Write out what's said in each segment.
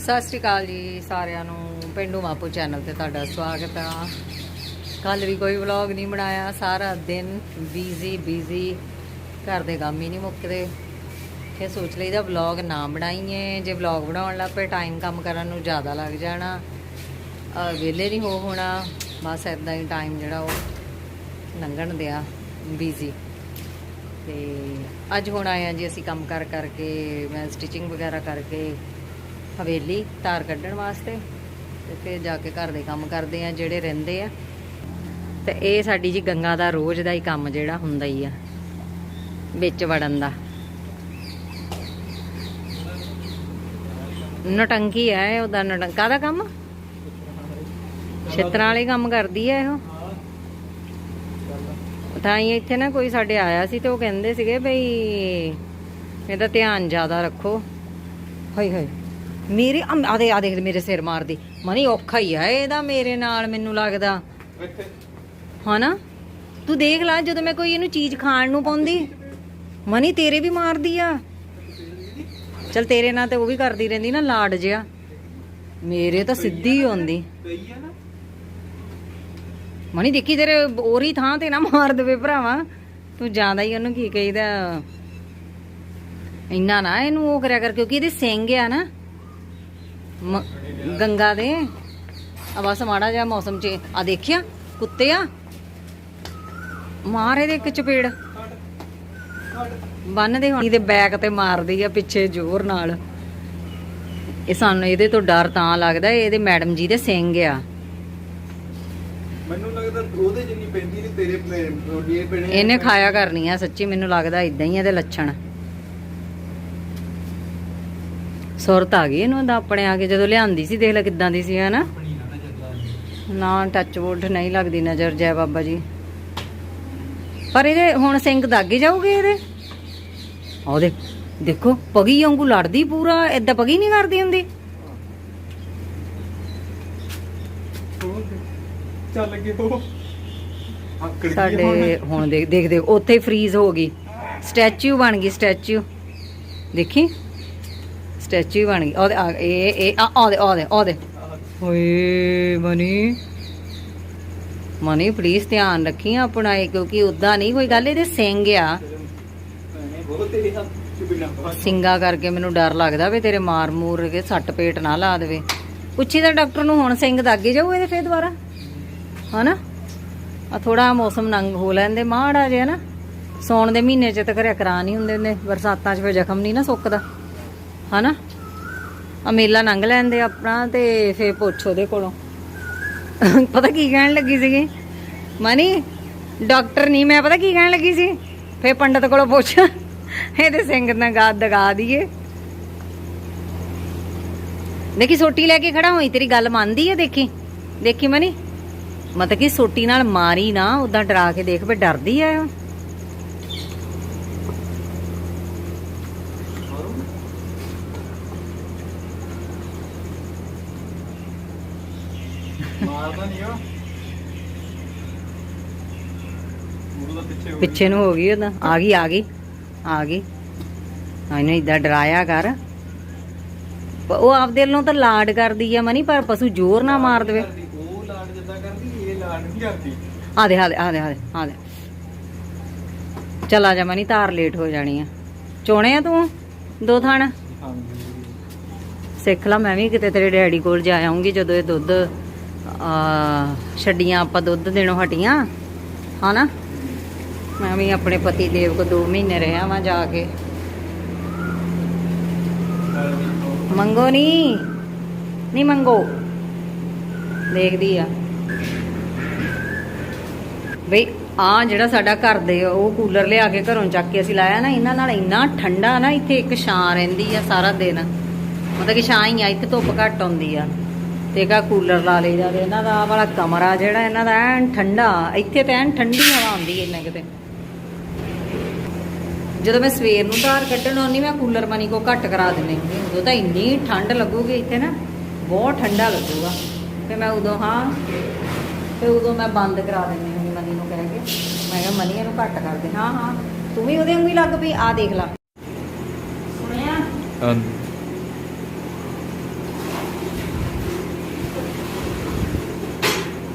ਸਤਿ ਸ਼੍ਰੀ ਅਕਾਲ ਜੀ ਸਾਰਿਆਂ ਨੂੰ, ਪਿੰਡੂ ਮਾਪੂ ਚੈਨਲ ਤੇ ਤੁਹਾਡਾ ਸਵਾਗਤ ਆ। ਕੱਲ ਵੀ ਕੋਈ ਵਲੌਗ ਨਹੀਂ ਬਣਾਇਆ, ਸਾਰਾ ਦਿਨ ਬੀਜ਼ੀ ਬੀਜ਼ੀ ਘਰ ਦੇ ਕੰਮ ਹੀ ਨਹੀਂ ਮੁੱਕਦੇ। ਫਿਰ ਸੋਚ ਲਈ ਲਈਦਾ ਵਲੌਗ ਨਾ ਬਣਾਈਏ, ਜੇ ਵਲੌਗ ਬਣਾਉਣ ਲੱਗ ਪਏ ਟਾਈਮ ਕੰਮ ਕਰਨ ਨੂੰ ਜ਼ਿਆਦਾ ਲੱਗ ਜਾਣਾ। ਅਹ ਵਿਹਲੇ ਨਹੀਂ ਹੋ ਹੋਣਾ, ਬਸ ਇਦਾਂ ਹੀ ਟਾਈਮ ਜਿਹੜਾ ਉਹ ਲੰਘਣ ਦਿਆ ਬੀਜ਼ੀ ਤੇ ਅੱਜ ਹੁਣ ਆਏ ਆ ਜੀ ਅਸੀਂ ਕੰਮ ਕਰ ਕਰਕੇ ਮੈਂ ਸਟਿਚਿੰਗ ਵਗੈਰਾ ਕਰਕੇ ਹਵੇਲੀ ਤਾਰ ਕੱਢਣ ਵਾਸਤੇ ਤੇ ਫਿਰ ਜਾ ਕੇ ਘਰ ਦੇ ਕੰਮ ਕਰਦੇ ਆ ਜਿਹੜੇ ਰਹਿੰਦੇ ਆ। ਤੇ ਇਹ ਸਾਡੀ ਜੀ ਗੰਗਾ ਦਾ ਰੋਜ਼ ਦਾ ਹੀ ਕੰਮ ਜਿਹੜਾ ਹੁੰਦਾ ਹੀ ਆ, ਵਿੱਚ ਵੜਨ ਦਾ। ਨਟੰਕੀ ਆ ਉਹਦਾ ਨਟੰਕਾ ਦਾ ਕੰਮ? ਛਿੱਤਰਾਂ ਵਾਲੇ ਕੰਮ ਕਰਦੀ ਹੈ ਇਹੋ। ਤਾਂ ਹੀ ਇੱਥੇ ਨਾ ਕੋਈ ਸਾਡੇ ਆਇਆ ਸੀ ਤੇ ਉਹ ਕਹਿੰਦੇ ਸੀਗੇ ਬਈ ਇਹਦਾ ਧਿਆਨ ਜ਼ਿਆਦਾ ਰੱਖੋ। ਹਾਈ ਹਾਈ ਮੇਰੇ ਆ ਦੇ ਆ ਦੇਖ ਮੇਰੇ ਸਿਰ ਮਾਰਦੀ। ਮਨੀ ਔਖਾ ਹੀ ਆ ਇਹਦਾ ਮੇਰੇ ਨਾਲ ਮੈਨੂੰ ਲੱਗਦਾ। ਹਨਾ? ਤੂੰ ਦੇਖ ਲੈ ਜਦੋਂ ਮੈਂ ਕੋਈ ਇਹਨੂੰ ਚੀਜ਼ ਖਾਣ ਨੂੰ ਪਾਉਂਦੀ। ਮਨੀ ਤੇਰੇ ਵੀ ਮਾਰਦੀ ਆ। ਚਲ ਤੇਰੇ ਨਾਲ ਤੇ ਉਹ ਵੀ ਕਰਦੀ ਰਹਿੰਦੀ ਨਾ ਲਾਡ ਜਿਆ ਮੇਰੇ ਤਾਂ ਸਿੱਧੀ ਹੀ ਆਉਂਦੀ ਮਣੀ ਦੇਖੀ ਤੇਰੇ ਉਹਰੀ ਥਾਂ ਤੇ ਨਾ ਮਾਰ ਦੇਵੇ ਭਰਾਵਾ। ਤੂੰ ਜਾਂਦਾ ਹੀ ਉਹਨੂੰ ਕੀ ਕਹੀਦਾ। ਇੰਨਾ ਨਾ ਇਹਨੂੰ ਉਹ ਕਰਿਆ ਕਰ ਕਿਉਂਕਿ ਇਹਦੇ ਸਿੰਘ ਆ ਨਾ। ਗੰਗਾ ਦੇ। ਆ ਬਸ ਮਾੜਾ ਜਿਹਾ ਮੌਸਮ ਚ ਆ ਦੇਖਿਆ ਕੁੱਤੇ ਆ। ਮਾਰ ਇਹਦੇ ਇੱਕ ਚਪੇੜ। ਬੰਨਦੇ ਹੁਣ। ਇਹਦੇ ਬੈਕ ਤੇ ਮਾਰਦੀ ਆ ਪਿੱਛੇ ਜ਼ੋਰ ਨਾਲ। ਇਹ ਸਾਨੂੰ ਇਹਦੇ ਤੋਂ ਡਰ ਤਾਂ ਲੱਗਦਾ ਇਹਦੇ ਮੈਡਮ ਜੀ ਦੇ ਸਿੰਘ ਆ। ਮੈਨੂੰ ਲੱਗਦਾ ਉਹਦੇ ਜਿੰਨੀ ਪੈਂਦੀ ਨਹੀਂ ਤੇਰੇ ਪੈਣੇ ਇਹਨੇ ਖਾਇਆ ਕਰਨੀ ਆ ਸੱਚੀ ਮੈਨੂੰ ਲੱਗਦਾ ਇਦਾਂ ਹੀ ਇਹਦੇ ਲੱਛਣ। ਸੁਰਤ ਆ ਗਈ ਇਹਨੂੰ ਤਾਂ ਆਪਣੇ ਆ ਕੇ ਜਦੋਂ ਲਿਆਂਦੀ ਸੀ ਦੇਖ ਲੈ ਕਿੱਦਾਂ ਦੀ ਸੀ ਹਨਾ? ਨਾ ਟੱਚ ਵੁੱਡ ਨਹੀਂ ਲੱਗਦੀ ਨਜ਼ਰ ਜੈ ਬਾਬਾ ਜੀ। ਪਰ ਇਹਦੇ ਹੁਣ ਸਿੰਘ ਦਾਗੇ ਜਾਊਗੇ ਇਹਦੇ? ਉਹਦੇ ਦੇਖੋ ਪਗੀ ਵਾਂਗੂ ਲੜਦੀ ਪੂਰਾ ਏਦਾਂ ਪਗੀ ਨਹੀਂ ਕਰਦੀ ਹੁੰਦੀ। ਚੱਲ ਗਏ ਉਹ। ਆਕੜ ਸਾਡੇ ਹੁਣ। ਦੇਖ ਦੇਖ ਦੇਖ ਉੱਥੇ ਫਰੀਜ਼ ਹੋ ਗਈ। ਸਟੈਚੂ ਬਣ ਗਈ ਸਟੈਚੂ ਦੇਖੀ? ਸਟੈਚੂ ਬਣ ਗਈ। ਉਹਦੇ ਆ- ਇਹ ਇਹ ਆ ਉਹਦੇ ਉਹਦੇ ਉਹਦੇ ਓਏ ਮਨੀ। ਮਨੀ ਪਲੀਜ਼ ਧਿਆਨ ਰੱਖੀ ਆਪਣਾ ਇਹ ਕਿਉਂਕਿ ਉਦਾਂ ਨਹੀਂ ਕੋਈ ਗੱਲ ਇਹਦੇ ਸਿੰਘ ਆ। ਸਿੰਗਾ ਕਰਕੇ ਮੈਨੂੰ ਡਰ ਲੱਗਦਾ ਵੀ ਤੇਰੇ ਮਾਰ ਮੂਰ ਕੇ ਸੱਟ ਪੇਟ ਨਾ ਲਾ ਦੇਵੇ। ਪੁੱਛੀ ਤਾਂ ਡਾਕਟਰ ਨੂੰ ਹੁਣ ਸਿੰਘ ਦਾਗੇ ਜਾਊ ਇਹਦੇ ਫੇਰ ਦੁਬਾਰਾ। ਹਨਾ? ਆ ਥੋੜਾ ਮੌਸਮ ਨੰਗ ਹੋ ਲੈਂਦੇ ਮਾੜਾ ਜਿਹਾ ਨਾ। ਸੌਣ ਦੇ ਮਹੀਨੇ ਚ ਤਾਂ ਘਰੇ ਕਰਾ ਨਹੀਂ ਹੁੰਦੇ ਨੇ ਬਰਸਾਤਾਂ ਚ ਫੇਰ ਜ਼ਖਮ ਨਹੀਂ ਨਾ ਸੁੱਕਦਾ। ਹਨਾ? ਆ ਮੇਲਾ ਨੰਗ ਲੈਂਦੇ ਆਪਣਾ ਤੇ ਫੇਰ ਪੁੱਛ ਉਹਦੇ ਕੋਲੋਂ। ਪਤਾ ਕੀ ਕਹਿਣ ਲੱਗੀ ਸੀਗੀ? ਮਨੀ, ਡਾਕਟਰ ਨਹੀਂ ਮੈਂ ਪਤਾ ਕੀ ਕਹਿਣ ਲੱਗੀ ਸੀ? ਫੇਰ ਪੰਡਤ ਕੋਲੋਂ ਪੁੱਛ, ਇਹਦੇ ਸਿੰਘ ਨਾਲ ਗਾ ਦਗਾ ਦਈਏ। ਦੇਖੀ ਸੋਟੀ ਲੈ ਕੇ ਖੜਾ ਹੋਈ, ਤੇਰੀ ਗੱਲ ਮੰਨਦੀ ਹੈ ਦੇਖੀ? ਦੇਖੀ ਮਨੀ? ਮਤਲਬ ਕਿ ਸੋਟੀ ਨਾਲ ਮਾਰੀ ਨਾ ਉਦਾਂ ਡਰਾ ਕੇ ਦੇਖ ਵੀ ਡਰਦੀ ਆ ਉਹ। ਮਾਰਦਾ ਨਹੀਂ ਉਹ ਉਹਦਾ ਪਿੱਛੇ ਨੂੰ ਹੋ ਗਈ ਉਹਦਾ। ਆ ਗਈ ਆ ਗਈ ਆ ਗਈ। ਇਹਨੂੰ ਇਦਾਂ ਡਰਾਇਆ ਕਰ। ਉਹ ਆਪਦੇ ਵੱਲੋਂ ਤਾਂ ਲਾਡ ਕਰਦੀ ਆ ਮਨੀ ਪਰ ਪਸ਼ੂ ਜ਼ੋਰ ਨਾ ਮਾਰ ਦੇਵੇ। ਉਹ ਲਾਡ ਜਿੱਦਾਂ ਕਰਦੀ ਇਹ ਲਾਡ ਨਹੀਂ ਕਰਦੀ ਆ ਦੇ ਆ ਦੇ ਆ ਦੇ ਆ ਦੇ ਆ ਦੇ। ਚੱਲ ਆ ਜਾ ਮਨੀ ਤਾਰ ਲੇਟ ਹੋ ਜਾਣੀ ਆ। ਚੋਣੇ ਆ ਤੂੰ? ਦੋ ਥਾਣ? ਸਿੱਖ ਲਾ ਮੈਂ ਵੀ ਕਿਤੇ ਤੇਰੇ ਡੈਡੀ ਕੋਲ ਜਾ ਆਉਂਗੀ ਜਦੋਂ ਇਹ ਦੁੱਧ ਛੱਡੀਆਂ ਆਪਾਂ ਦੁੱਧ ਦੇਣੋਂ ਹਟੀਆਂ, ਹਨਾ? ਮੈਂ ਵੀ ਆਪਣੇ ਪਤੀ ਦੇਵ ਕੋ 2 ਮਹੀਨੇ ਰਿਹਾ ਵਾਂ ਜਾ ਕੇ। ਮੰਗੋ ਨਹੀਂ ਨਹੀਂ ਮੰਗੋ? ਦੇਖਦੀ ਆ। ਬਈ, ਆ ਜਿਹੜਾ ਸਾਡਾ ਘਰ ਦੇ ਉਹ ਕੂਲਰ ਲਿਆ ਕੇ ਘਰੋਂ ਚੱਕ ਕੇ ਅਸੀਂ ਲਾਇਆ ਨਾ, ਇਹਨਾਂ ਨਾਲ ਇੰਨਾ ਠੰਡਾ ਨਾ ਇੱਥੇ ਇੱਕ ਛਾਂ ਰਹਿੰਦੀ ਆ ਸਾਰਾ ਦਿਨ। ਮਤਲਬ ਕਿ ਛਾਂ ਹੀ ਆ ਇੱਥੇ ਧੁੱਪ ਘੱਟ ਆਉਂਦੀ ਆ। ਤੇ ਕਾ ਕੂਲਰ ਲਾ ਲਈਦਾ ਤੇ ਇਹਨਾਂ ਦਾ ਵਾਲਾ ਕਮਰਾ ਜਿਹੜਾ ਇਹਨਾਂ ਦਾ ਐਨ ਠੰਡਾ, ਇੱਥੇ ਤਾਂ ਐਨ ਠੰਡੀ ਹਵਾ ਆਉਂਦੀ ਐ ਇੰਨਾ ਕਿਤੇ ਜਦੋਂ ਮੈਂ ਸਵੇਰ ਨੂੰ ਧਾਰ ਕੱਢਣ ਆਉਂਦੀ, ਮੈਂ ਕੂਲਰ ਮਨੀ ਕੋ ਘੱਟ ਕਰਾ ਦਿੰਦੀ ਉਦੋਂ ਤਾਂ ਇੰਨੀ ਠੰਡ ਲੱਗੂਗੀ ਇੱਥੇ ਨਾ, ਬਹੁਤ ਠੰਡਾ ਲੱਗੂਗਾ। ਤੇ ਮੈਂ ਉਦੋਂ, ਹਾਂ ਤੇ ਉਦੋਂ ਮੈਂ ਬੰਦ ਕਰਾ ਦਿੰਦੀ ਹੁੰਦੀ ਮਨੀ ਨੂੰ ਕਹਿ ਕੇ। ਮੈਂ ਕਿਹਾ, ਮਨੀ, ਇਹਨੂੰ ਘੱਟ ਕਰ ਦੇ। ਹਾਂ ਹਾਂ, ਤੂੰ ਵੀ ਉਹਦੇ ਵਾਂਗੂ ਹੀ ਲੱਗ ਪਈ ਆ ਦੇਖ ਲੈ। ਸੁਣਿਆ?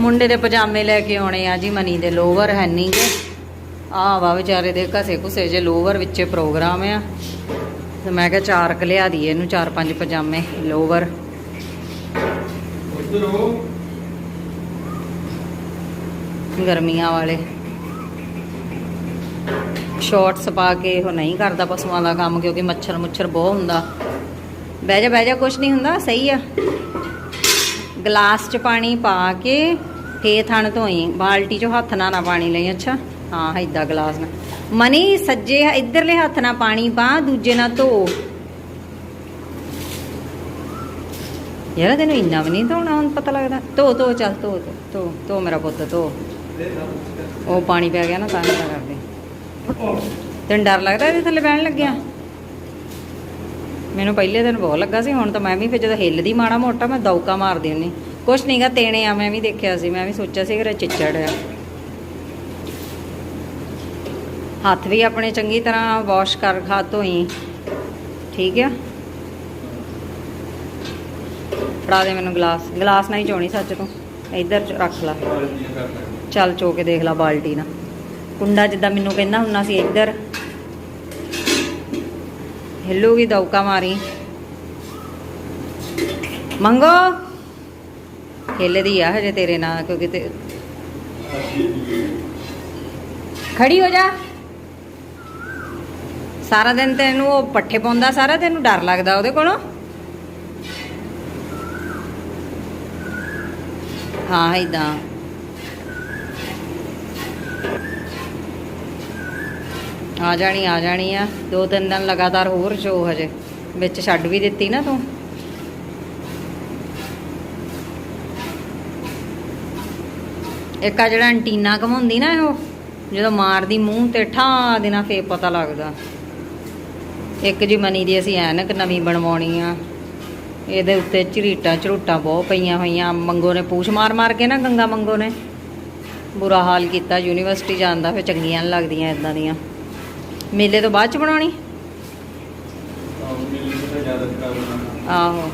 ਮੁੰਡੇ ਦੇ ਪਜਾਮੇ ਲੈ ਕੇ ਆਉਣੇ ਆ ਜੀ ਮਨੀ ਦੇ ਲੋਵਰ ਹੈ ਨੀ ਗੇ। ਆ ਵਾ ਵਿਚਾਰੇ ਦੇ ਘਸੇ ਘੁਸੇ ਜੇ ਲੋਵਰ ਵਿੱਚੇ ਪ੍ਰੋਗਰਾਮ ਆ। ਤੇ ਮੈਂ ਕਿਹਾ ਚਾਰ ਕ ਲਿਆ ਦੀਏ ਇਹਨੂੰ ਚਾਰ ਪੰਜ ਪਜਾਮੇ ਲੋਵਰ ਗਰਮੀਆਂ ਵਾਲੇ। ਸ਼ਾਰਟਸ ਪਾ ਕੇ ਉਹ ਨਹੀਂ ਕਰਦਾ ਪਸ਼ੂਆਂ ਦਾ ਕੰਮ ਕਿਉਂਕਿ ਮੱਛਰ ਮੁੱਛਰ ਬਹੁਤ ਹੁੰਦਾ। ਬਹਿ ਜਾ ਬਹਿ ਜਾ ਕੁਛ ਨਹੀਂ ਹੁੰਦਾ ਸਹੀ ਆ। ਗਲਾਸ 'ਚ ਪਾਣੀ ਪਾ ਕੇ ਫੇ ਥਣ ਧੋਈ। ਬਾਲਟੀ 'ਚੋਂ ਹੱਥ ਨਾਲ ਨਾ ਪਾਣੀ ਲਈ ਅੱਛਾ? ਹਾਂ ਏਦਾਂ ਗਲਾਸ ਨਾਲ। ਮਨੀ ਸੱਜੇ ਇਧਰਲੇ ਹੱਥ ਨਾਲ ਪਾਣੀ ਪਾ ਦੂਜੇ ਨਾਲ ਧੋ। ਯਾਰ ਤੈਨੂੰ ਇੰਨਾ ਵੀ ਨਹੀਂ ਧੋਣਾ ਹੁਣ ਪਤਾ ਲੱਗਦਾ। ਧੋ ਧੋ ਚੱਲ ਧੋ ਧੋ, ਧੋ ਧੋ ਮੇਰਾ ਪੁੱਤ ਧੋ। ਉਹ ਪਾਣੀ ਪੈ ਗਿਆ ਨਾ ਤਾਂ ਨਹੀਂ ਕਰਦੇ ਤੈਨੂੰ ਡਰ ਲੱਗਦਾ ਇਹਦੇ ਥੱਲੇ ਬਹਿਣ ਲੱਗਿਆ? ਮੈਨੂੰ ਪਹਿਲੇ ਦਿਨ ਬਹੁਤ ਲੱਗਾ ਸੀ, ਹੁਣ ਤਾਂ ਮੈਂ ਵੀ ਫਿਰ ਜਦੋਂ ਹਿੱਲਦੀ ਮਾੜਾ ਮੋਟਾ, ਮੈਂ ਦੌਕਾ ਮਾਰਦੀ ਹੁੰਨੀ ਕੁਛ ਨਹੀਂਗਾ ਤੇਣੇ ਆ, ਮੈਂ ਵੀ ਦੇਖਿਆ ਸੀ, ਮੈਂ ਵੀ ਸੋਚਿਆ ਸੀ ਕਿ ਚਿੱਚੜ ਆ। ਹੱਥ ਵੀ ਆਪਣੇ ਚੰਗੀ ਤਰ੍ਹਾਂ ਵਾਸ਼ ਕਰ, ਖਾ ਧੋਈ। ਠੀਕ ਆ? ਫੜਾ ਦੇ ਮੈਨੂੰ ਗਲਾਸ। ਗਲਾਸ ਨਾਲ ਹੀ ਚੋਣੀ ਸੱਚ ਤੂੰ। ਇੱਧਰ ਰੱਖ ਲਾ। ਚੱਲ ਚੋ ਕੇ ਦੇਖ ਲਾ ਬਾਲਟੀ ਨਾਲ। ਕੁੰਡਾ ਜਿੱਦਾਂ ਮੈਨੂੰ ਕਹਿੰਦਾ ਹੁੰਦਾ ਸੀ, ਇੱਧਰ। ਹਿੱਲੂਗੀ ਦੌਕਾ ਮਾਰੀ। ਮੰਗੋ। ਹਿੱਲਦੀ ਆ ਹਜੇ ਤੇਰੇ ਨਾਲ, ਕਿਉਂਕਿ ਤੇ ਖੜੀ ਹੋ ਜਾ। ਸਾਰਾ ਦਿਨ ਤੈਨੂੰ ਉਹ ਪੱਠੇ ਪਾਉਂਦਾ, ਸਾਰਾ ਤੈਨੂੰ ਡਰ ਲੱਗਦਾ ਉਹਦੇ ਕੋਲੋਂ। ਹਾਂ ਇਦਾਂ ਆ ਜਾਣੀ ਆ ਜਾਣੀ ਆ। ਦੋ ਤਿੰਨ ਦਿਨ ਲਗਾਤਾਰ ਹੋਰ ਸ਼ੋ ਹਜੇ। ਵਿੱਚ ਛੱਡ ਵੀ ਦਿੱਤੀ ਨਾ ਤੂੰ। ਇੱਕ ਆ ਜਿਹੜਾ ਐਂਟੀਨਾ ਘਮਾਉਂਦੀ ਨਾ ਉਹ ਜਦੋਂ ਮਾਰਦੀ ਮੂੰਹ ਤੇ ਠਾ ਦੇਣਾ ਫੇਰ ਪਤਾ ਲੱਗਦਾ। ਇੱਕ ਜੀ ਮਨੀ ਦੀ ਅਸੀਂ ਐਨਕ ਨਵੀਂ ਬਣਵਾਉਣੀ ਆ। ਇਹਦੇ ਉੱਤੇ ਝਰੀਟਾਂ ਝਰੂਟਾਂ ਬਹੁਤ ਪਈਆਂ ਹੋਈਆਂ। ਮੰਗੋ ਨੇ ਪੂਛ ਮਾਰ ਮਾਰ ਕੇ ਨਾ ਗੰਗਾ ਮੰਗੋ ਨੇ। ਬੁਰਾ ਹਾਲ ਕੀਤਾ, ਯੂਨੀਵਰਸਿਟੀ ਜਾਂਦਾ ਫਿਰ ਚੰਗੀਆਂ ਨੀ ਲੱਗਦੀਆਂ ਇਦਾਂ ਦੀਆਂ। ਮੇਲੇ ਤੋਂ ਬਾਅਦ ਚ ਬਣਾਉਣੀ? ਆਹੋ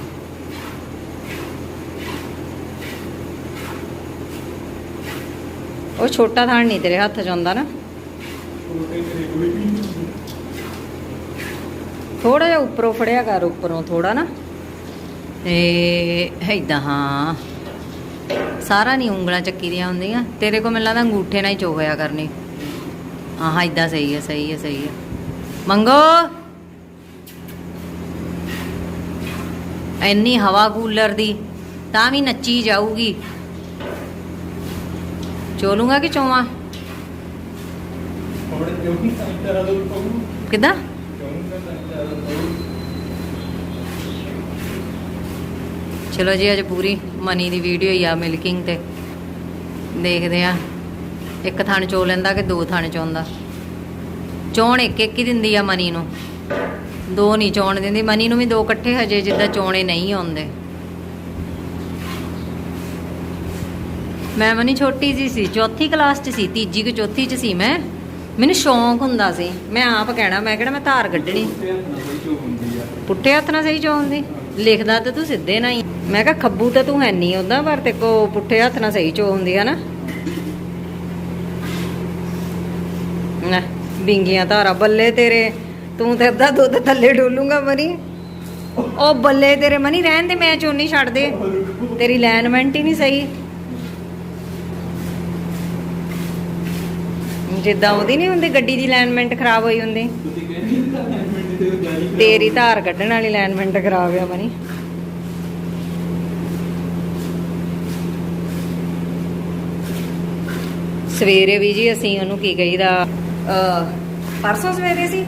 ਉਹ ਛੋਟਾ ਥਾਣ ਨਹੀਂ ਤੇਰੇ ਹੱਥ 'ਚ ਆਉਂਦਾ ਨਾ। ਥੋੜਾ ਜਿਹਾ ਉੱਪਰੋਂ ਫੜਿਆ ਕਰ ਉੱਪਰੋਂ ਥੋੜਾ ਨਾ। ਇਹ ਏਦਾਂ ਹਾਂ। ਸਾਰਾ ਨਹੀਂ ਉਂਗਲਾਂ ਚੱਕੀ ਦੀਆਂ ਹੁੰਦੀਆਂ। ਤੇਰੇ ਕੋਲ ਮੈਨੂੰ ਲੱਗਦਾ ਅੰਗੂਠੇ ਨਾਲ ਹੀ ਚੋਗਿਆ ਕਰਨੀ। ਹਾਂ ਹਾਂ ਏਦਾਂ ਸਹੀ ਹੈ ਸਹੀ ਹੈ ਸਹੀ ਹੈ। ਮੰਗੋ। ਇੰਨੀ ਹਵਾ ਕੂਲਰ ਦੀ ਤਾਂ ਵੀ ਨੱਚੀ ਜਾਊਗੀ। ਚੋਲੂਗਾ ਕਿ ਚੋਵਾਂ? ਕਿਦਾਂ? ਚਲੋ ਜੀ ਅੱਜ ਪੂਰੀ ਮਨੀ ਦੀ ਵੀਡੀਓ ਹੀ ਆ ਮਿਲਕਿੰਗ ਤੇ। ਦੇਖਦੇ ਆ ਇੱਕ ਥਾਣੇ ਚੋ ਲੈਂਦਾ ਕਿ ਦੋ ਥਣ ਚੋਂਦਾ ਚੋਣ ਇੱਕ ਇੱਕ ਹੀ ਦਿੰਦੀ ਆ ਮਨੀ ਨੂੰ। ਦੋ ਨਹੀਂ ਚੋਣ ਦਿੰਦੀ। ਮਨੀ ਨੂੰ ਵੀ ਦੋ ਇਕੱਠੇ ਹਜੇ, ਜਿੱਦਾਂ ਚੋਣੇ ਨਹੀਂ ਆਉਂਦੇ। ਮੈਂ ਮਨੀ ਛੋਟੀ ਜੀ ਸੀ, ਚੌਥੀ ਕਲਾਸ 'ਚ ਸੀ, ਤੀਜੀ ਕਿ ਚੌਥੀ 'ਚ ਸੀ ਮੈਂ। ਮੈਨੂੰ ਸ਼ੌਂਕ ਹੁੰਦਾ ਸੀ। ਮੈਂ ਆਪ ਕਹਿਣਾ, ਮੈਂ ਕਿਹੜਾ ਮੈਂ ਧਾਰ ਕੱਢਣੀ? ਪੁੱਠੇ ਹੱਥ ਨਾਲ ਸਹੀ ਚੋ ਹੁੰਦੀ। ਲਿਖਦਾ ਤਾਂ ਤੂੰ ਸਿੱਧੇ ਨਾਲ ਹੀ। ਮੈਂ ਕਿਹਾ, ਖੱਬੂ ਤਾਂ ਤੂੰ ਹੈ ਨਹੀਂ, ਉਹਦਾ ਪਰ ਤੇ ਕੋ ਪੁੱਠੇ ਹੱਥ ਨਾਲ ਸਹੀ ਚੋ ਹੁੰਦੀ ਹੈ ਨਾ। ਨਾ ਬਿੰਗੀਆਂ ਧਾਰਾ, ਬੱਲੇ ਤੇਰੇ। ਤੂੰ ਤੇ ਅੱਧਾ ਦੁੱਧ ਥੱਲੇ ਡੋਲੂਗਾ ਮਰੀ। ਉਹ ਬੱਲੇ ਤੇਰੇ ਮਨੀ ਰਹਿਣ ਦੇ, ਮੈਂ ਚੋਨੀ ਛੱਡ ਦੇ। ਤੇਰੀ ਲਾਈਨਮੈਂਟ ਹੀ ਨਹੀਂ ਸਹੀ। ਜਿੱਦਾਂ ਉਹਦੀ ਨਹੀਂ ਹੁੰਦੀ, ਗੱਡੀ ਦੀ ਲਾਈਨਮੈਂਟ ਖਰਾਬ ਹੋਈ ਹੁੰਦੀ। ਤੇਰੀ ਧਾਰ ਕੱਢਣ ਵਾਲੀ ਲਾਈਨਮੈਂਟ ਖਰਾਬ ਆ ਮਨੀ ਸਵੇਰੇ ਵੀ ਜੀ ਅਸੀਂ ਉਹਨੂੰ ਕੀ ਕਹੀਦਾ? ਪਰਸੋਂ ਸਵੇਰੇ ਸੀ।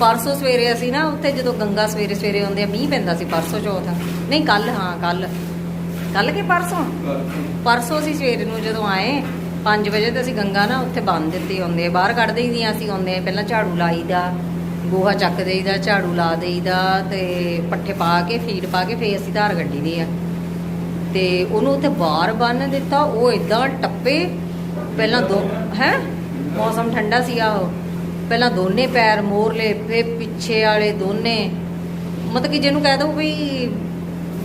ਪਰਸੋਂ ਸਵੇਰੇ ਅਸੀਂ ਨਾ ਉੱਥੇ ਜਦੋਂ ਗੰਗਾ ਸਵੇਰੇ ਸਵੇਰੇ ਆਉਂਦੇ ਆ, ਮੀਂਹ ਪੈਂਦਾ ਸੀ ਪਰਸੋਂ ਚੌਥ। ਨਹੀਂ, ਕੱਲ, ਹਾਂ, ਕੱਲ। ਕੱਲ ਕੇ ਪਰਸੋਂ? ਪਰਸੋਂ ਅਸੀਂ ਸਵੇਰੇ ਨੂੰ ਜਦੋਂ ਆਏ 5 ਵਜੇ ਤੇ ਅਸੀਂ ਗੰਗਾ ਨਾ ਉੱਥੇ ਬੰਨ ਦਿੱਤੀ ਹੁੰਦੀ ਬਾਹਰ ਕੱਢ ਦੇਈਦੀਆਂ ਅਸੀਂ ਆਉਂਦੇ ਪਹਿਲਾਂ ਝਾੜੂ ਲਾਈਦਾ ਗੋਹਾ ਚੱਕ ਦੇਈਦਾ ਝਾੜੂ ਲਾ ਦੇਈਦਾ ਤੇ ਪੱਠੇ ਪਾ ਕੇ, ਫੀਡ ਪਾ ਕੇ ਫੇਰ ਅਸੀਂ ਧਾਰ ਗੱਡੀ ਦੀ ਆ। ਤੇ ਉਹਨੂੰ ਉੱਥੇ ਬਾਹਰ ਬੰਨ ਦਿੱਤਾ। ਉਹ ਇਦਾਂ ਟੱਪੇ। ਪਹਿਲਾਂ ਦੋ, ਹੈ? ਮੌਸਮ ਠੰਡਾ ਸੀਗਾ ਉਹ। ਪਹਿਲਾਂ ਦੋਨੇ ਪੈਰ ਮੋਰਲੇ ਫੇ ਪਿੱਛੇ ਵਾਲੇ ਦੋਨੇ। ਮਤਲਬ ਕਿ ਜਿਹਨੂੰ ਕਹਿ ਦੋ ਵੀ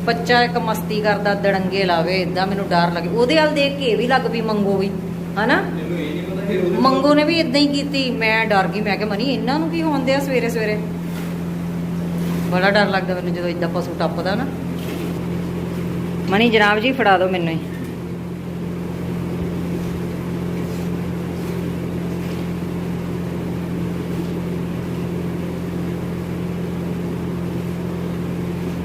ਬੱਚਾ ਇੱਕ ਮਸਤੀ ਕਰਦਾ ਦੜੰਗੇ ਲਾਵੇ ਇਦਾਂ ਮੈਨੂੰ ਡਰ ਲੱਗੇ। ਉਹਦੇ ਵੱਲ ਦੇਖ ਕੇ ਵੀ ਲੱਗ ਪਈ ਮੰਗੋ ਵੀ ਹਨਾ? ਮੰਗੋ ਨੇ ਵੀ ਇਦਾਂ ਹੀ ਕੀਤੀ। ਮੈਂ ਡਰ ਗਈ ਮੈਂ ਕਿਹਾ ਮਨੀ ਇਹਨਾਂ ਨੂੰ ਕੀ ਹੁੰਦੇ ਆ ਸਵੇਰੇ ਸਵੇਰੇ? ਬੜਾ ਡਰ ਲੱਗਦਾ ਮੈਨੂੰ ਜਦੋਂ ਇਦਾਂ ਪਸ਼ੂ ਟੱਪਦਾ ਨਾ। ਮਨੀ ਜਨਾਬ ਜੀ ਫੜਾ ਦਿਓ ਮੈਨੂੰ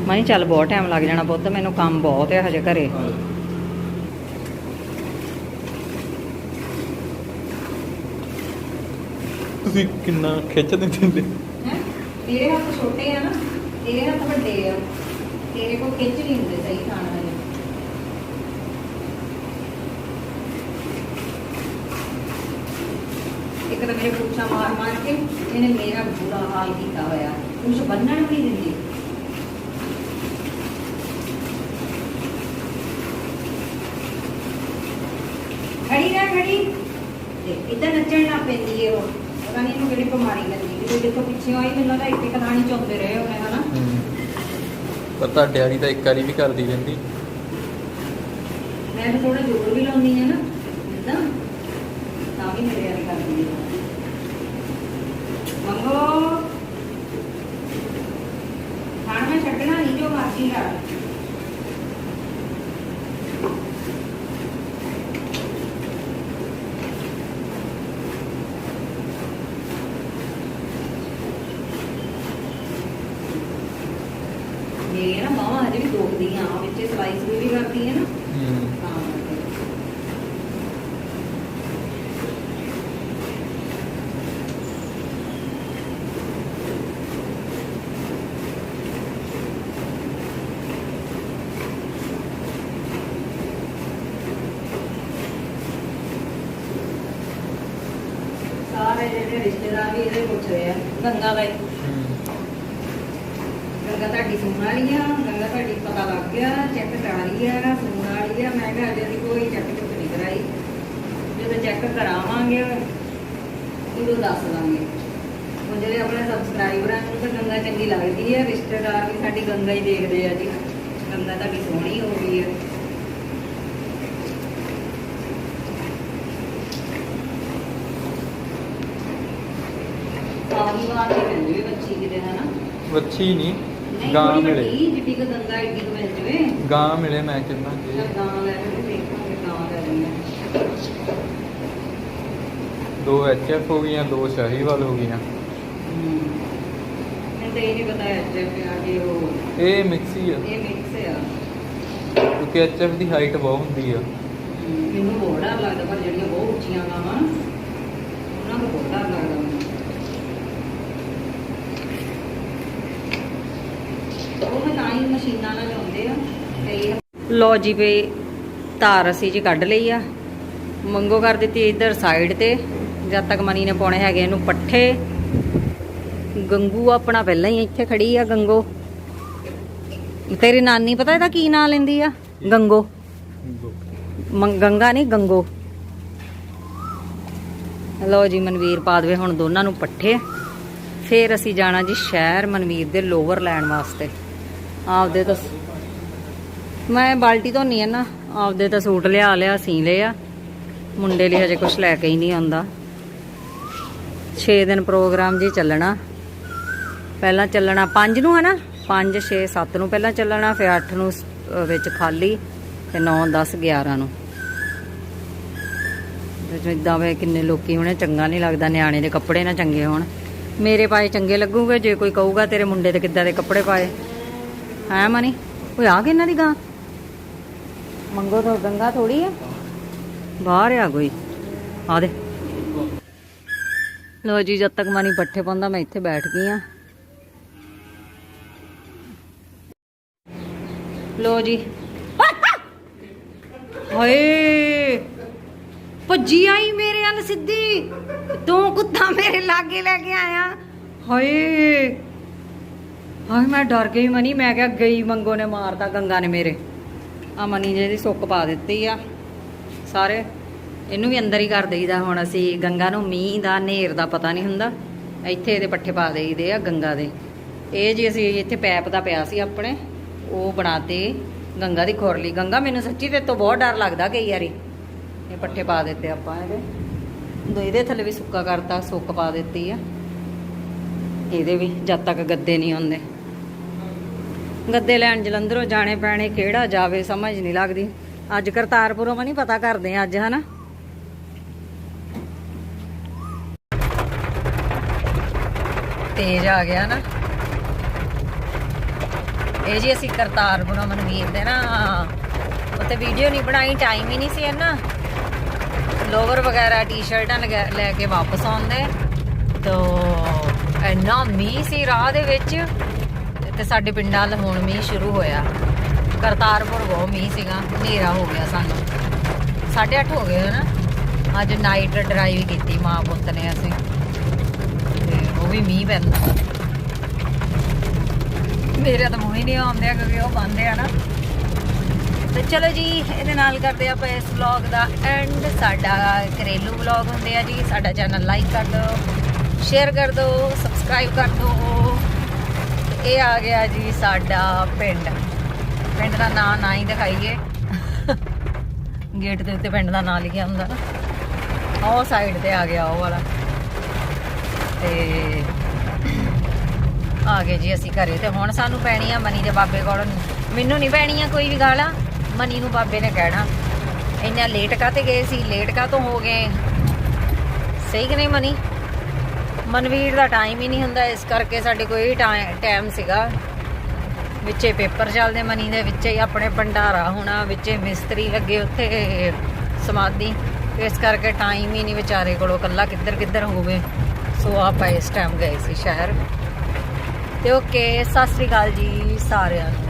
ਮਨੀ ਚੱਲ ਬਹੁਤ ਟਾਈਮ ਲੱਗ ਜਾਣਾ ਪੁੱਤ ਮੈਨੂੰ ਕੰਮ ਬਹੁਤ ਹੈ ਹਜੇ ਘਰੇ। ਤੁਸੀਂ ਕਿੰਨਾ ਖਿੱਚ ਦਿੰਦੇ? ਹੈਂ? ਤੇਰੇ ਹੱਥ ਛੋਟੇ ਆ ਨਾ ਤੇਰੇ ਹੱਥ ਵੱਡੇ ਆ। ਤੇਰੇ ਕੋਲ ਖਿੱਚ ਨਹੀਂ ਹੁੰਦੇ ਸਹੀ ਖਾਣ ਵਾਲੇ। ਇੱਕ ਤਾਂ ਮੇਰੇ ਪੁੱਛਾ ਮਾਰ ਮਾਰ ਕੇ ਇਹਨੇ ਮੇਰਾ ਬੁਰਾ ਹਾਲ ਕੀਤਾ ਹੋਇਆ। ਕੁਝ ਬੰਨਣ ਵੀ ਨਹੀਂ ਦਿੰਦੀ? ਖੜੀ ਰਹਿ ਖੜੀ। ਤੇ ਇਦਾਂ ਨੱਚਣ ਲੱਗ ਪੈਂਦੀ ਹੈ ਉਹ। ਪਤਾ ਨਹੀਂ ਇਹਨੂੰ ਕਿਹੜੀ ਬਿਮਾਰੀ ਲੱਗੀ ਜਦੋਂ ਦੇਖੋ ਪਿੱਛੇ ਆਈ ਮੈਨੂੰ ਲੱਗਦਾ ਇੱਕ ਇੱਕ ਕਹਾਣੀ ਚੁੰਦੇ ਰਹੇ ਹੋਣੇ ਹਨਾ? ਪਰ ਤੁਹਾਡੇ ਵਾਲੀ ਤਾਂ ਇੱਕ ਵਾਰੀ ਵੀ ਕਰਦੀ ਰਹਿੰਦੀ। ਮੈਂ ਤਾਂ ਥੋੜਾ ਜ਼ੋਰ ਵੀ ਲਾਉਂਦੀ ਆ ਨਾ। ਇਦਾਂ। ਤਾਂ ਵੀ ਮੇਰੇ ਵਾਲੀ ਕਰਦੀ ਹੈ ਮੰਗੋ। ਖਾਣ ਮੈਂ ਛੱਡਣਾ ਨਹੀਂ ਜੋ ਮਰਜ਼ੀ ਕਰ ਮੇਰੀਆਂ ਨਾ ਬਾਹਾਂ ਹਜੇ ਵੀ ਦੁਖਦੀਆਂ ਵੀ ਕਰਦੀ ਹੈ ਨਾ। ਤਾਂ ਕਰਕੇ। ਸਾਰੇ ਜਿਹੜੇ ਰਿਸ਼ਤੇਦਾਰ ਵੀ ਇਹਦੇ ਪੁੱਛ ਰਹੇ ਆ ਗੰਗਾ ਹੀ। ਗੰਗਾ ਤੁਹਾਡੀ ਸੁਣ ਵਾਲੀ ਆ, ਗੰਗਾ ਤੁਹਾਡੀ ਪਤਾ ਲੱਗ ਗਿਆ ਚੈੱਕ ਕਰਾ ਲਈ ਆ, ਸੁਣ ਵਾਲੀ ਆ। ਮੈਂ ਕਿਹਾ ਅਜੇ ਦੀ ਕੋਈ ਚੈੱਕ ਚੁੱਕ ਨਹੀਂ ਕਰਾਈ। ਜਦੋਂ ਚੈੱਕ ਕਰਾਵਾਂਗੇ, ਉਦੋਂ ਦੱਸ ਦਾਂਗੇ। ਉਹ ਜਿਹੜੇ ਆਪਣੇ ਸਬਸਕ੍ਰਾਈਬਰਾਂ ਨੂੰ ਤਾਂ ਗੰਗਾ ਚੰਗੀ ਲੱਗਦੀ ਹੈ ਰਿਸ਼ਤੇਦਾਰ ਵੀ ਸਾਡੀ ਗੰਗਾ ਹੀ ਦੇਖਦੇ ਆ ਜੀ। ਗੰਗਾ ਤੁਹਾਡੀ ਸੋਹਣੀ ਹੋ ਗਈ ਹੈ ਆਹੀ ਵਾਰ ਹੀ ਮਿਲ ਜਵੇ ਬੱਚੀ ਕਿਤੇ, ਹਨਾ? ਵੱਛੀ ਨਹੀਂ ਨਹੀਂ। ਗਾਂ ਮਿਲੇ। ਜਿੱਡੀ ਕੁ ਗੰਗਾ ਏਡੀ ਕੁ ਮਿਲ ਜਵੇ। ਗਾਂ ਮਿਲੇ ਮੈਂ ਕਹਿੰਦਾ ਕਿ ਗਾਂ ਲੈ ਕੇ ਦੇਖਾਂਗੇ ਗਾਂ ਲੈ ਲੈਂਦੇ ਦੋ ਐਚਐਫ ਹੋ ਗਈਆਂ ਦੋ ਸ਼ਾਹੀਵਾਲ ਹੋ ਗਈਆਂ। ਮੈਨੂੰ ਤਾਂ ਇਹ ਨਹੀਂ ਪਤਾ ਐਚਐਫ ਆ ਕਿ ਉਹ ਇਹ ਮਿਕਸ ਹੀ ਆ। ਇਹ ਮਿਕਸ ਆ। ਕਿਉਂਕਿ ਐਚਐਫ ਦੀ ਹਾਈਟ ਬਹੁਤ ਹੁੰਦੀ ਆ। ਮੈਨੂੰ ਬਹੁਤ ਡਰ ਲੱਗਦਾ ਪਰ ਜਿਹੜੀਆਂ ਬਹੁਤ ਉੱਚੀਆਂ ਗਾਵਾਂ ਉਹਨਾਂ ਦਾ ਬਹੁਤ ਡਰ ਲੱਗਦਾ। ਮੈਨੂੰ ਉਹ ਮੈਂ ਤਾਂ ਹੀ ਮਸ਼ੀਨਾਂ ਨਾਲ ਲਾਉਂਦੇ ਆ ਤੇ ਇਹ ਲੋ ਜੀ ਵੇ ਧਾਰ ਅਸੀਂ ਜੀ ਕੱਢ ਲਈ ਆ। ਮੰਗੋ ਕਰ ਦਿੱਤੀ ਇੱਧਰ ਸਾਈਡ ਤੇ। ਜਦ ਤੱਕ ਮਨੀ ਨੇ ਪਾਉਣੇ ਹੈਗੇ ਇਹਨੂੰ ਪੱਠੇ। ਗੰਗੂ ਆਪਣਾ ਪਹਿਲਾਂ ਹੀ ਇੱਥੇ ਖੜੀ ਆ ਗੰਗੋ। ਤੇਰੀ ਨਾਨੀ ਪਤਾ ਇਹਦਾ ਕੀ ਨਾਂ ਲੈਂਦੀ ਆ? ਗੰਗੋ। ਗੰਗਾ। ਨਹੀਂ ਗੰਗੋ। ਲਓ ਜੀ ਮਨਵੀਰ ਪਾ ਦੇਵੇ ਹੁਣ ਦੋਨਾਂ ਨੂੰ ਪੱਠੇ। ਫੇਰ ਅਸੀਂ ਜਾਣਾ ਜੀ ਸ਼ਹਿਰ ਮਨਵੀਰ ਦੇ ਲੋਵਰ ਲੈਣ ਵਾਸਤੇ। ਆਪਦੇ ਤਾਂ ਮੈਂ ਬਾਲਟੀ ਧੋਨੀ ਆ ਨਾ, ਆਪਦੇ ਤਾਂ ਸੂਟ ਲਿਆ ਲਿਆ, ਸੀ ਲਏ ਮੁੰਡੇ ਲਈ ਹਜੇ ਕੁਝ ਲੈ ਕੇ ਹੀ ਨਹੀਂ ਆਉਂਦਾ। 6 ਦਿਨ ਪ੍ਰੋਗਰਾਮ ਜੀ ਚੱਲਣਾ। ਪਹਿਲਾਂ ਚੱਲਣਾ 5 ਨੂੰ ਹਨਾ? 5 6 7 ਨੂੰ ਪਹਿਲਾਂ ਚੱਲਣਾ, ਫਿਰ 8 ਨੂੰ ਵਿੱਚ ਖਾਲੀ, ਤੇ 9 10 11 ਨੂੰ। ਇਦਾਂ ਵੇ ਕਿੰਨੇ ਲੋਕੀ ਹੋਣੇ, ਚੰਗਾ ਨਹੀਂ ਲੱਗਦਾ, ਨਿਆਣੇ ਦੇ ਕੱਪੜੇ ਨਾ ਚੰਗੇ ਹੋਣ। ਮੇਰੇ ਪਾਏ ਚੰਗੇ ਲੱਗੂਗੇ, ਜੇ ਕੋਈ ਕਹੂਗਾ ਤੇਰੇ ਮੁੰਡੇ ਤੇ ਕਿੱਦਾਂ ਦੇ ਕੱਪੜੇ ਪਾਏ। ਹੈ ਮਨੀ? ਓਏ ਆ ਗਏ ਇਹਨਾਂ ਦੀ ਗਾਂ? ਮੰਗੋ ਤੋਂ ਗੰਗਾ ਥੋੜੀ ਆ। ਬਾਹਰ ਆ ਕੋਈ। ਆ ਦੇ। ਲੋ ਜੀ ਜਦ ਤੱਕ ਮਨੀ ਪੱਠੇ ਪਾਉਂਦਾ ਮੈਂ ਇੱਥੇ ਬੈਠ ਗਈ ਆ। ਲੋ ਜੀ। ਹਾਏ! ਭੱਜੀ ਆਈ ਮੇਰੇ ਵੱਲ ਸਿੱਧੀ। ਤੂੰ ਕੁੱਤਾ ਮੇਰੇ ਲਾਗੇ ਲੈ ਕੇ ਆਇਆ। ਹਾਏ! ਹਾਏ ਮੈਂ ਡਰ ਗਈ ਮਨੀ, ਮੈਂ ਕਿਹਾ ਗਈ ਮੰਗੋ ਨੇ ਮਾਰਤਾ ਗੰਗਾ ਨੇ ਮੇਰੇ। ਆ ਮਨੀ ਜੇ ਦੀ ਸੁੱਕ ਪਾ ਦਿੱਤੀ ਆ। ਸਾਰੇ, ਇਹਨੂੰ ਵੀ ਅੰਦਰ ਹੀ ਕਰ ਦੇਈਦਾ ਹੁਣ ਅਸੀਂ। ਗੰਗਾ ਨੂੰ ਮੀਂਹ ਦਾ ਨੇਰ ਦਾ ਪਤਾ ਨਹੀਂ ਹੁੰਦਾ। ਇੱਥੇ ਇਹਦੇ ਪੱਠੇ ਪਾ ਦੇਈਦੇ ਆ ਗੰਗਾ ਦੇ। ਇਹ ਜੀ ਅਸੀਂ ਇੱਥੇ ਪੈਪ ਦਾ ਪਿਆ ਸੀ ਆਪਣੇ, ਉਹ ਬਣਾਤੇ ਗੰਗਾ ਦੀ ਖੁਰਲੀ। ਗੰਗਾ ਮੈਨੂੰ ਸੱਚੀ ਤੇ ਤੋਂ ਬਹੁਤ ਡਰ ਲੱਗਦਾ ਕਈ ਵਾਰੀ। ਇਹ ਪੱਠੇ ਪਾ ਦਿੱਤੇ ਆਪਾਂ ਇਹਦੇ। ਦੋ ਇਹਦੇ ਥੱਲੇ ਵੀ ਸੁੱਕਾ ਕਰਤਾ, ਸੁੱਕ ਪਾ ਦਿੱਤੀ ਆ। ਇਹਦੇ ਵੀ ਜਦ ਤੱਕ ਗੱਦੇ ਨਹੀਂ ਹੁੰਦੇ। ਗੱਦੇ ਲੈਣ ਜਲੰਧਰੋਂ ਜਾਣੇ ਪੈਣੇ ਕਿਹੜਾ ਜਾਵੇ ਸਮਝ ਨਹੀਂ ਲੱਗਦੀ। ਅੱਜ ਕਰਤਾਰਪੁਰੋਂ ਮੈਂ ਨਹੀਂ ਪਤਾ ਕਰਦੇ ਆ ਅੱਜ, ਹਨਾ? ਤੇਜ਼ ਆ ਗਿਆ ਨਾ। ਇਹ ਜੀ ਅਸੀਂ ਕਰਤਾਰਪੁਰੋਂ ਮਨਵੀਰ ਦੇ ਨਾ ਉੱਤੇ ਵੀਡੀਓ ਨਹੀਂ ਬਣਾਈ ਟਾਈਮ ਹੀ ਨਹੀਂ ਸੀ ਨਾ ਲੋਵਰ ਵਗੈਰਾ ਟੀ-ਸ਼ਰਟਾਂ ਲਗਾ- ਲੈ ਕੇ ਵਾਪਸ ਆਉਂਦੇ। ਤੋ, ਇੰਨਾ ਮੀਂਹ ਸੀ ਰਾਹ ਦੇ ਵਿੱਚ। ਤੇ ਸਾਡੇ ਪਿੰਡਾਂ ਵੱਲ ਹੁਣ ਮੀਂਹ ਸ਼ੁਰੂ ਹੋਇਆ। ਕਰਤਾਰਪੁਰ ਬਹੁਤ ਮੀਂਹ ਸੀਗਾ, ਹਨੇਰਾ ਹੋ ਗਿਆ ਸਾਨੂੰ। 8:30 ਹੋ ਗਏ ਨਾ ਅੱਜ ਨਾਈਟ ਡਰਾਈਵ ਕੀਤੀ ਮਾਂ ਪੁੱਤ ਨੇ ਅਸੀਂ। ਤੇ ਉਹ ਵੀ ਮੀਂਹ ਪੈਂਦਾ। ਮੇਰੇ ਤਾਂ ਮੂੰਹ ਹੀ ਨਹੀਂ ਆਉਂਦੇ ਕਿਉਂਕਿ ਉਹ ਬੰਦ ਆ ਨਾ। ਤੇ ਚਲੋ ਜੀ, ਇਹਦੇ ਨਾਲ ਕਰਦੇ ਆਪਾਂ ਇਸ ਵਲੌਗ ਦਾ ਐਂਡ ਸਾਡਾ ਘਰੇਲੂ ਵਲੌਗ ਹੁੰਦੇ ਆ ਜੀ। ਸਾਡਾ ਚੈਨਲ ਲਾਈਕ ਕਰ ਦਿਓ ਸ਼ੇਅਰ ਕਰ ਦਿਓ ਸਬਸਕ੍ਰਾਈਬ ਕਰ ਦਿਓ। ਇਹ ਆ ਗਿਆ ਜੀ ਸਾਡਾ ਪਿੰਡ। ਪਿੰਡ ਦਾ ਨਾਂ ਨਾ ਹੀ ਦਿਖਾਈਏ। ਗੇਟ ਦੇ ਉੱਤੇ ਪਿੰਡ ਦਾ ਨਾਂ ਲਿਖਿਆ ਹੁੰਦਾ ਨਾ। ਉਹ ਸਾਈਡ ਤੇ ਆ ਗਿਆ ਉਹ ਵਾਲਾ। ਤੇ ਆ ਗਏ ਜੀ ਅਸੀਂ ਘਰੇ। ਤੇ ਹੁਣ ਸਾਨੂੰ ਪੈਣੀ ਆ ਮਨੀ ਦੇ ਬਾਬੇ ਕੋਲ। ਮੈਨੂੰ ਨਹੀਂ ਪੈਣੀ ਆ ਕੋਈ ਵੀ ਗਾਲਾਂ। ਮਨੀ ਨੂੰ ਬਾਬੇ ਨੇ ਕਹਿਣਾ। ਇੰਨਾ ਲੇਟ ਕਾਤੇ ਗਏ ਸੀ? ਲੇਟ ਕਾ ਤੋਂ ਹੋ ਗਏ? ਸਹੀ ਕਿ ਨਹੀਂ ਮਨੀ? ਮਨਵੀਰ ਦਾ ਟਾਈਮ ਹੀ ਨਹੀਂ ਹੁੰਦਾ, ਇਸ ਕਰਕੇ ਸਾਡੇ ਕੋਈ ਟਾਈਮ ਸੀਗਾ। ਵਿੱਚੇ ਪੇਪਰ ਚੱਲਦੇ ਮਨੀ ਦੇ, ਵਿੱਚੇ ਹੀ ਆਪਣੇ ਭੰਡਾਰਾ ਹੋਣਾ, ਵਿੱਚੇ ਮਿਸਤਰੀ ਲੱਗੇ ਉੱਥੇ ਸਮਾਧੀ। ਇਸ ਕਰਕੇ ਟਾਈਮ ਹੀ ਨਹੀਂ ਵਿਚਾਰੇ ਕੋਲੋਂ ਕੱਲਾ ਕਿੱਧਰ ਕਿੱਧਰ ਹੋਵੇ। ਸੋ ਆਪਾਂ ਇਸ ਟਾਈਮ ਗਏ ਸੀ ਸ਼ਹਿਰ। ਤੇ ਓਕੇ ਸਤਿ ਸ੍ਰੀ ਅਕਾਲ ਜੀ ਸਾਰਿਆਂ ਨੂੰ।